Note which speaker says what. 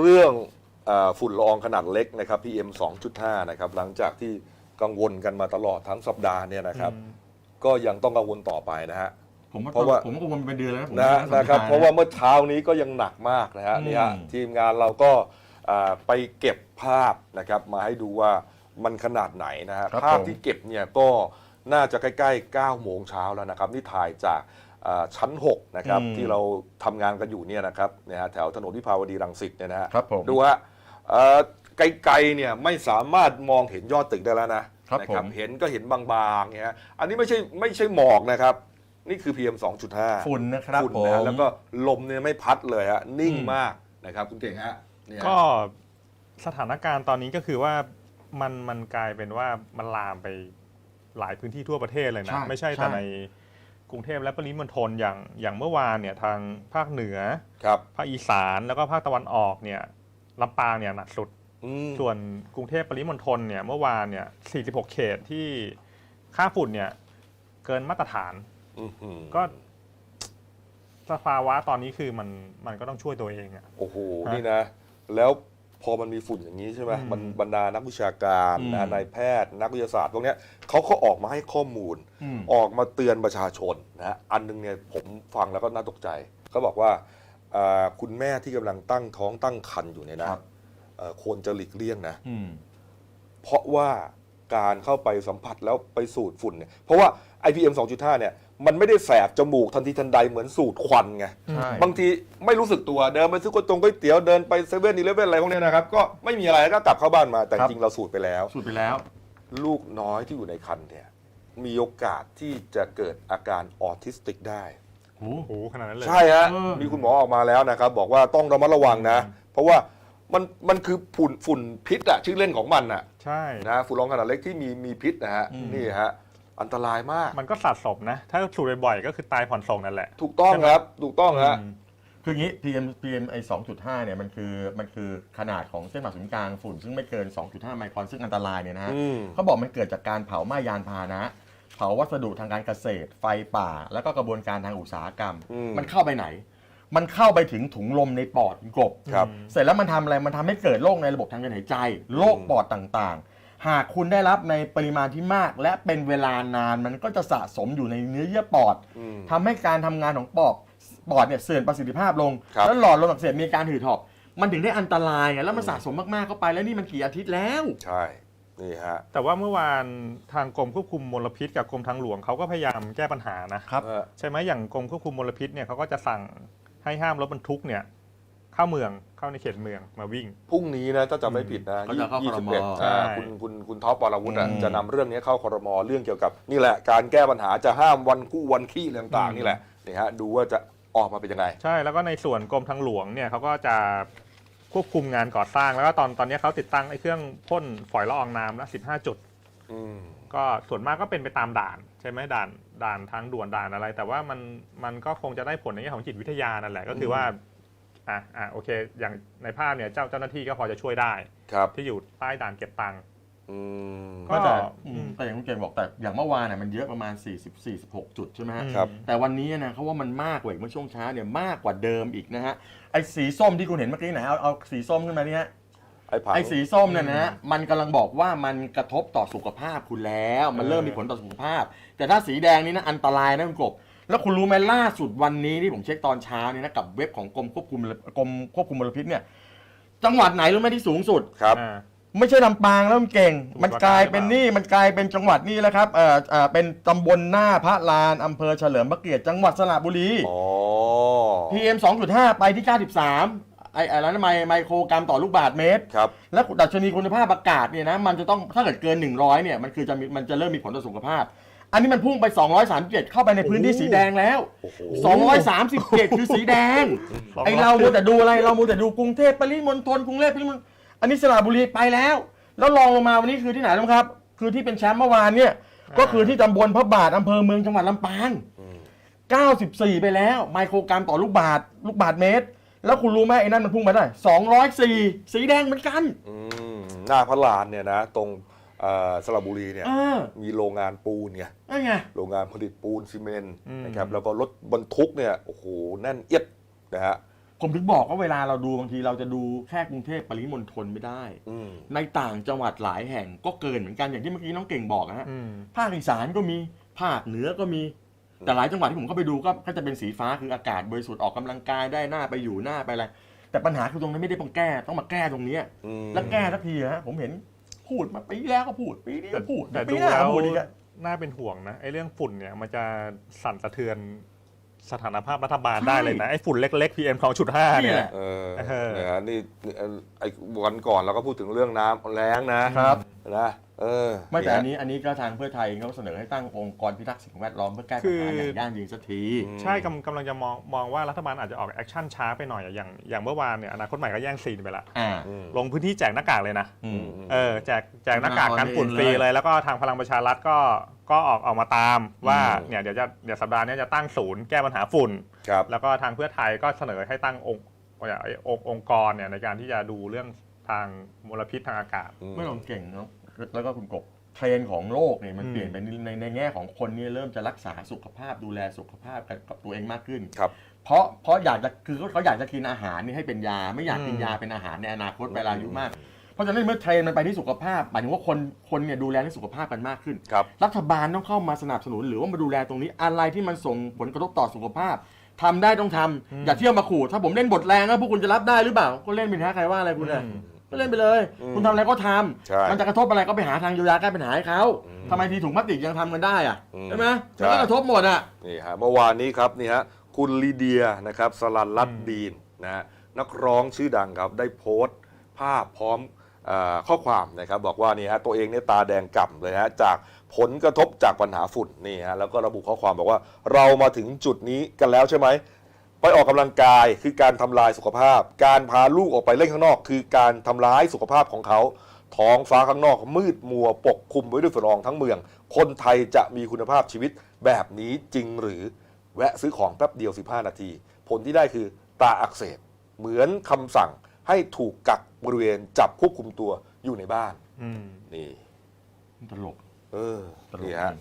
Speaker 1: เรื่องเออฝุ่นละอองขนาดเล็กนะครับ PM 2.5 นะครับ หลังจากที่กังวลกันมาตลอดทั้งสัปดาห์เนี่ยนะครับ ก็ยังต้องกังวลต่อไปนะฮะ
Speaker 2: ผมว่า
Speaker 1: เพราะว่า
Speaker 2: ผมก็กังวลเป็นเดือนแล้วนะผม
Speaker 1: นะ
Speaker 2: ว่า
Speaker 1: นะครับ
Speaker 2: สัปดห์
Speaker 1: เพราะว่าเมื่อเช้านี้ก็ยังหนักมากนะฮะ
Speaker 2: อืม
Speaker 1: นี่ฮะทีมงานเราก็อ่าไปเก็บภาพนะครับมาให้ดูว่ามันขนาดไหนนะฮะ
Speaker 2: ครับ
Speaker 1: ภาพ
Speaker 2: ผม
Speaker 1: ที่เก็บเนี่ยก็น่าจะใกล้ๆ9โมงเช้าแล้วนะครับนี่ถ่ายจากอ่า ชั้น 6 นะครับ ที่เราทำงานกันอยู่เนี่ยนะครับเนี่ยฮะแถวถนนวิภาวดีรังสิตเนี่ยนะฮะ
Speaker 2: ครับผม
Speaker 1: ดูฮะเอ่อไกลๆเนี่ยไม่สามารถมองเห็นยอดตึกได้แล้วนะครับนะ
Speaker 2: ผม
Speaker 1: เห็นก็เห็นบางๆเนี่ยฮะอันนี้ไม่ใช่ไม่ใช่หมอกนะครับ นี่คือ PM 2.5
Speaker 2: ฝุ่นนะครับ
Speaker 1: ฝุ่น
Speaker 2: ผ
Speaker 1: นะฮะ
Speaker 2: ม
Speaker 1: แล้วก็ลมเนี่ยไม่พัดเลยฮะนิ่ง
Speaker 2: อืม
Speaker 1: มากนะครับคุณเก่งฮะเนี่ย
Speaker 3: ก็สถานการณ์ตอนนี้ก็คือว่ามันมันกลายเป็นว่ามันลามไปหลายพื้นที่ทั่วประเทศเลยนะ
Speaker 2: ใช่
Speaker 3: ไม่ใช่แต่
Speaker 2: ใช่
Speaker 3: ใน กรุงเทพและปริมณฑลอย่างอย่างเมื่อวานเนี่ยทางภาคเหนือ
Speaker 1: ครับ
Speaker 3: ภาคอีสานแล้วก็ภาคตะวันออกเนี่ยลำปางเนี่ยหนักสุด
Speaker 1: อืม
Speaker 3: ส่วนกรุงเทพปริมณฑลเนี่ยเมื่อวานเนี่ย 46 เขตที่ค่าฝุ่นเนี่ยเกินมาตรฐาน
Speaker 1: อื้อหือ
Speaker 3: ก็ สภาวะตอนนี้คือมันมันก็ต้องช่วยตัวเองอะ
Speaker 1: โอ้โห
Speaker 3: ฮะ
Speaker 1: นี่นะ แล้ว พอมันมีฝุ่นอย่างนี้ใช่ไหม
Speaker 3: อืม
Speaker 1: มันบรรดานักวิชาการ
Speaker 2: อืม
Speaker 1: นะนายแพทย์นักวิทยาศาสตร์พวกเนี้ยเขาก็ออกมาให้ข้อมูล
Speaker 2: อืม
Speaker 1: ออกมาเตือนประชาชนนะฮะอันหนึงเนี่ยผมฟังแล้วก็น่าตกใจเขาบอกว่าอ่าคุณแม่ที่กำลังตั้งท้องตั้งครรภ์อยู่เนี่ยนะครับเอ่อควรจะหลีกเลี่ยงนะ
Speaker 2: อืม
Speaker 1: เพราะว่าการเข้าไปสัมผัสแล้วไปสูดฝุ่นเนี่ยเพราะว่า IPM 2.5 เนี่ย มันไม่ได้แสบจมูกทันทีทันใดเหมือนสูดควันไง
Speaker 2: ใช่
Speaker 1: บางทีไม่รู้สึกตัวเดินไปซื้อก๋วยตงก๋วยเตี๋ยวเดินไปเซเว่นอีเลฟเว่นอะไรพวกเนี้ยนะครับ ก็ไม่มีอะไรแล้วก็กลับเข้าบ้านมาแต่
Speaker 2: ครับ
Speaker 1: จริงเราสูดไปแล้ว
Speaker 2: สุดไปแล้ว
Speaker 1: ลูกน้อยที่อยู่ในครรภ์เนี่ยมีโอกาสที่จะเกิดอาการออทิสติกได้
Speaker 2: โอ้
Speaker 3: โอ้โห ขนาดนั้นเลย
Speaker 1: ใช่ฮะ
Speaker 2: เออ
Speaker 1: มีคุณหมอออกมาแล้วนะครับ บอกว่าต้องระมัดระวังนะ เพราะว่ามันมันคือฝุ่นฝุ่นพิษอะชื่อเล่นของมันอะ
Speaker 3: ใช่
Speaker 1: นะฝุ่นละอองขนาดเล็กที่มีมีพิษนะฮะ
Speaker 2: อืม
Speaker 1: นี่ฮะ อันตรายมาก
Speaker 3: มันก็สะสมนะ ถ้าสูดบ่อยๆก็คือตายผ่อนส่งนั่นแหละ
Speaker 1: ถูกต้องครับ ถูกต้องฮะ
Speaker 3: อืม
Speaker 2: คืออย่างนี้ PM PM ไอ2.5 เนี่ยมันคือมันคือขนาดของเส้นผ่าศูนย์กลางฝุ่น ซึ่งไม่เกิน 2.5 ไมครอนซึ่งอันตรายเนี่ยนะฮะ
Speaker 1: อืม
Speaker 2: เขาบอกมันเกิดจากการเผาไหม้ยานพาหนะ เผาวัสดุทางการเกษตร ไฟป่า แล้วก็กระบวนการทางอุตสาหกรรม
Speaker 1: อืม
Speaker 2: มันเข้าไปไหน มันเข้าไปถึงถุงลมในปอดกบ
Speaker 1: ครับ
Speaker 2: เสร็จแล้วมันทำอะไร มันทำให้เกิดโรคในระบบทางเดินหายใจ โรคปอดต่างๆ หากคุณได้รับในปริมาณที่มาก และเป็นเวลานานมันก็จะสะสมอยู่ในเนื้อเยื่อปอด
Speaker 1: อืม
Speaker 2: ทำให้การทำงานของปอดปอดเนี่ยเสื่อมประสิทธิภาพลง
Speaker 1: ครับ
Speaker 2: แล้วหลอดลมอักเสบมีการหืดหอบมันถึงได้อันตรายไงแล้วมันสะสมมากๆเข้าไปแล้วนี่มันกี่อาทิตย์แล้ว
Speaker 1: ใช่ นี่ฮะ
Speaker 3: แต่ว่าเมื่อวานทางกรมควบคุมมลพิษกับกรมทางหลวงเขาก็พยายามแก้ปัญหานะ
Speaker 2: ครับ
Speaker 1: เออ
Speaker 3: ใช่ไหมอย่างกรมควบคุมมลพิษเนี่ยเขาก็จะสั่งให้ห้ามรถบรรทุกเนี่ย เข้าเมืองเข้าในเขตเมืองมาวิ่ง
Speaker 1: พรุ่งนี้นะถ้าจำไม่ผิดนะ
Speaker 2: เขาจะเข้า
Speaker 1: ยี่
Speaker 2: คร
Speaker 1: สิบ
Speaker 2: ม
Speaker 1: เอ็ด
Speaker 3: ใช่
Speaker 1: คุณคุณคุณท็อปปรวุฒิอะ
Speaker 2: อืม
Speaker 1: จะนำเรื่องนี้เข้าครมเรื่องเกี่ยวกับ นี่แหละการแก้ปัญหาจะห้ามวันกู้วันขี้อะไรต่างๆนี่แหละนี่ฮะดูว่าจะออกมาเป็นยังไง
Speaker 3: ใช่แล้วก็ในส่วนกรมทางหลวงเนี่ยเขาก็จะควบคุมงานก่อสร้างแล้วก็ตอนตอนนี้เขาติดตั้งไอ้เครื่องพ่นฝอยละอองน้ำละ15 จุด
Speaker 1: อืม
Speaker 3: ก็ส่วนมากก็เป็นไปตามด่าน ใช่ไหมด่านด่านทางด่วนด่านอะไร แต่ว่ามันมันก็คงจะได้ผลในแง่ของจิตวิทยานั่นแหละก็คือว่า อะอะโอเค อย่างในภาพเนี่ยเจ้าเจ้าหน้าที่ก็พอจะช่วยได้
Speaker 1: ครับ
Speaker 3: ที่อยู่ใต้ด่านเก็บตังค์
Speaker 1: อืม
Speaker 3: ก็
Speaker 2: ก็แต่
Speaker 3: อื
Speaker 2: อื
Speaker 3: ม
Speaker 2: มแต่อย่างคุณเก่งบอกแต่อย่างเมื่อวานน่ะมันเยอะประมาณ 40 46 จุดใช่ไหมฮะ
Speaker 1: ครับ
Speaker 2: แต่วันนี้นะเขาว่ามันมากกว่าอีกเมื่อช่วงเช้าเนี่ยมากกว่าเดิมอีกนะฮะไอ้สีส้มที่คุณเห็นเมื่อกี้ไหนเอาเอาสีส้มขึ้นมานี่ฮะ
Speaker 1: ไอ้ผัง
Speaker 2: ไอ้สีส้มเนี่ยนะฮะมันกำลังบอกว่ามันกระทบต่อสุขภาพคุณแล้ว มันเริ่มมีผลต่อสุขภาพ แต่ถ้าสีแดงนี่นะอันตรายนะคุณกบ แล้วคุณรู้ไหมล่าสุดวันนี้ที่ผมเช็คตอนเช้าเนี่ยนะกับเว็บของกรมควบคุมกรมควบคุมมลพิษเนี่ย จังหวัดไหนรู้ไหมที่สูงสุด
Speaker 1: ครับ
Speaker 3: อ่า
Speaker 2: ไม่ใช่ลำปางแล้วมันเก่ง
Speaker 3: สมุทร
Speaker 2: มันกลายเป็นนี่มันกลายเป็นจังหวัดนี่แล้วครับเอ่อเอ่อเป็นตำบลหน้าพระลานอำเภอเฉลิมพระเกียรติจังหวัดสระบุรี
Speaker 1: อ๋อ
Speaker 2: PM 2.5 ไปที่ 93 ไอ้ไอ้นั้นไมไมโครกรัมต่อลูกบาศก์เมตร
Speaker 1: ครับ
Speaker 2: และดัชนีคุณภาพอากาศเนี่ยนะมันจะต้องถ้าเกิดเกิน 100เนี่ยมันคือจะมีมันจะเริ่มมีผลต่อสุขภาพ อันนี้มันพุ่งไป 237 เข้าไปในพื้นที่สีแดงแล้ว
Speaker 1: โอ้โห
Speaker 2: 237 คือสีแดง ไอเรามัวแต่ดูอะไร เรามัวแต่ดูกรุงเทพปริมณฑลกรุงเทพปริมณฑลอันนี้สระบุรีไปแล้ว แล้วรองลงมาวันนี้คือที่ไหนรู้ไหมครับ คือที่เป็นแชมป์เมื่อวานเนี่ย ก็คือที่ตำบลพระบาทอำเภอเมืองจังหวัดลำปาง
Speaker 1: อืม
Speaker 2: 94 ไปแล้ว ไมโครกรัมต่อลูกบาทลูกบาทเมตร แล้วคุณรู้ไหมไอ้นั่นมันพุ่งมาได้204 สีแดงเหมือนกัน
Speaker 1: อืมหน้าพระลานเนี่ยนะ ตรงเอ่อ สระบุรีเนี่ย
Speaker 2: เออ
Speaker 1: มีโรงงานปูนไง
Speaker 2: นั่นไง
Speaker 1: โรงงานผลิตปูนซีเมนต์
Speaker 3: อืม
Speaker 1: นะครับแล้วก็รถบรรทุกเนี่ยโอ้โหแน่นเอียดนะฮะ
Speaker 2: ผมถึงบอกว่าเวลาเราดูบางทีเราจะดูแค่กรุงเทพปริมณฑลไม่ได้
Speaker 1: อืม
Speaker 2: ในต่างจังหวัดหลายแห่งก็เกินเหมือนกันอย่างที่เมื่อกี้น้องเก่งบอกนะฮะ
Speaker 3: อืม
Speaker 2: ภาคอีสานก็มีภาคเหนือก็มีแต่หลายจังหวัดที่ผมเข้าไปดูก็ก็จะเป็นสีฟ้าคืออากาศบริสุทธิ์ออกกำลังกายได้หน้าไปอยู่หน้าไปอะไรแต่ปัญหาคือตรงนั้นไม่ได้ต้องแก้ต้องมาแก้ตรงเนี้ย
Speaker 1: อืม
Speaker 2: แล้วแก้สักทีฮะผมเห็น พูดมาปีที่แล้วก็พูดปีนี้ก็พูด
Speaker 3: แต่
Speaker 2: ปี
Speaker 3: ดู
Speaker 2: หน้า
Speaker 3: แล้ว
Speaker 2: ก็พูดอีกอะ
Speaker 3: น่าเป็นห่วงนะไอ้เรื่องฝุ่นเนี่ยมันจะสั่นสะเทือนสถานภาพรัฐบาลได้เลยนะไอ้ฝุ่นเล็กๆ PM 2.5เนี่ย
Speaker 1: เออ
Speaker 3: เออ
Speaker 1: เนี่ยฮะนี่นี่เอ่อไอ้วันก่อนเราก็พูดถึงเรื่องน้ำแล้งนะครับ นะ เออ
Speaker 2: ไม่แต่
Speaker 1: ฮะ
Speaker 2: อันนี้อันนี้ก็ทางเพื่อไทยเขาเสนอให้ตั้งองค์กรพิทักษ์สิ่งแวดล้อมเพื่อแก้ปัญหาอย่างยั่งยืนสักที
Speaker 1: อืม
Speaker 3: ใช่กำกำลังจะมองมองว่ารัฐบาลอาจจะออกแอคชั่นช้าไปหน่อยอะอย่างอย่างเมื่อวานเนี่ยอนาคตใหม่ก็แย่งซีนไปละ
Speaker 2: อ่า
Speaker 1: อืม
Speaker 3: ลงพื้นที่แจกหน้ากากเลยนะ
Speaker 2: อืม
Speaker 3: เออแจกแจกหน้ากากกันฝุ่น
Speaker 2: มา
Speaker 3: ฟรี
Speaker 2: เลย
Speaker 3: เลย แล้วก็ทางพลังประชารัฐก็ก็ออกออกมาตามว่า
Speaker 1: อืม
Speaker 3: เนี่ยเดี๋ยวจะเดี๋ยวสัปดาห์นี้จะตั้งศูนย์แก้ปัญหาฝุ่น
Speaker 1: ครับ
Speaker 3: แล้วก็ทางเพื่อไทยก็เสนอให้ตั้งองค์อย่างไอ้องค์องค์กรเนี่ยในการที่จะดูเรื่องทางมลพิษทางอากาศ
Speaker 2: ไม่ต้องเก่งเนาะ แล้วก็คุณกบเทรนด์ของโลกเนี่ยมัน
Speaker 3: อืม
Speaker 2: เปลี่ยนไปในในในแง่ของคนเนี่ยเริ่มจะรักษาสุขภาพดูแลสุขภาพกับกับตัวเองมากขึ้น
Speaker 1: ครับ
Speaker 2: เพราะเพราะอยากจะคือเขาเขาอยากจะกินอาหารนี่ให้เป็นยา ไม่อยากกิน
Speaker 3: อืม
Speaker 2: ยาเป็นอาหารในอนาคตเวลาอายุมาก เพราะฉะนั้นเมื่อเทรนด์มันไปที่สุขภาพหมายถึงว่าคนคนเนี่ยดูแลเรื่องสุขภาพกันมากขึ้น
Speaker 1: ครับ
Speaker 2: รัฐบาลต้องเข้ามาสนับสนุนหรือว่ามาดูแลตรงนี้อะไรที่มันส่งผลกระทบต่อสุขภาพทำได้ต้องทำอย่าเที่ยวมาขู่ถ้าผมเล่นบทแรงแล้วพวกคุณจะรับได้หรือเปล่า ก็เล่นไปนะใครว่าอะไรคุณเนี่ย
Speaker 3: อืม
Speaker 2: ก็เล่นไปเลย
Speaker 1: อืม
Speaker 2: คุณทำอะไรก็ท
Speaker 1: ใช่ำ
Speaker 2: มันจะกระทบอะไรก็ไปหาทางเยียวยาแก้ปัญหาให้เขา
Speaker 1: อืม
Speaker 2: ทำไมทีถุงพลาสติกยังทำกันได้อะ
Speaker 1: อืม
Speaker 2: ใช่ไหม
Speaker 1: ใช่
Speaker 2: มันก็กระทบหมดอะ
Speaker 1: นี่ฮะเมื่อวานนี้ครับนี่ฮะคุณลีเดียนะครับสลันรัตน์ดีนนะฮะนักร้องชื่อดังครับได้โพสต์ภาพพร้อมเออข้อความนะครับบอกว่านี่ฮะตัวเองเนี่ยตาแดงก่ำเลยฮะจากผลกระทบจากปัญหาฝุ่นนี่ฮะแล้วก็ระบุข้อความบอกว่าเรามาถึงจุดนี้กันแล้วใช่ไหม ไปออกกำลังกายคือการทำลายสุขภาพ การพาลูกออกไปเล่นข้างนอก คือการทำร้ายสุขภาพของเขาท้องฟ้าข้างนอกมืดมัวปกคลุมไว้ด้วยฝุ่นละอองทั้งเมือง คนไทยจะมีคุณภาพชีวิตแบบนี้จริงหรือ แวะซื้อของแป๊บเดียว 15 นาที ผลที่ได้คือตาอักเสบ เหมือนคำสั่งให้ถูกกักบริเวณจับควบคุมตัวอยู่ในบ้าน
Speaker 3: อืม
Speaker 1: นี่
Speaker 2: ตลก
Speaker 1: เออ
Speaker 2: ตลก
Speaker 1: นี่ฮะ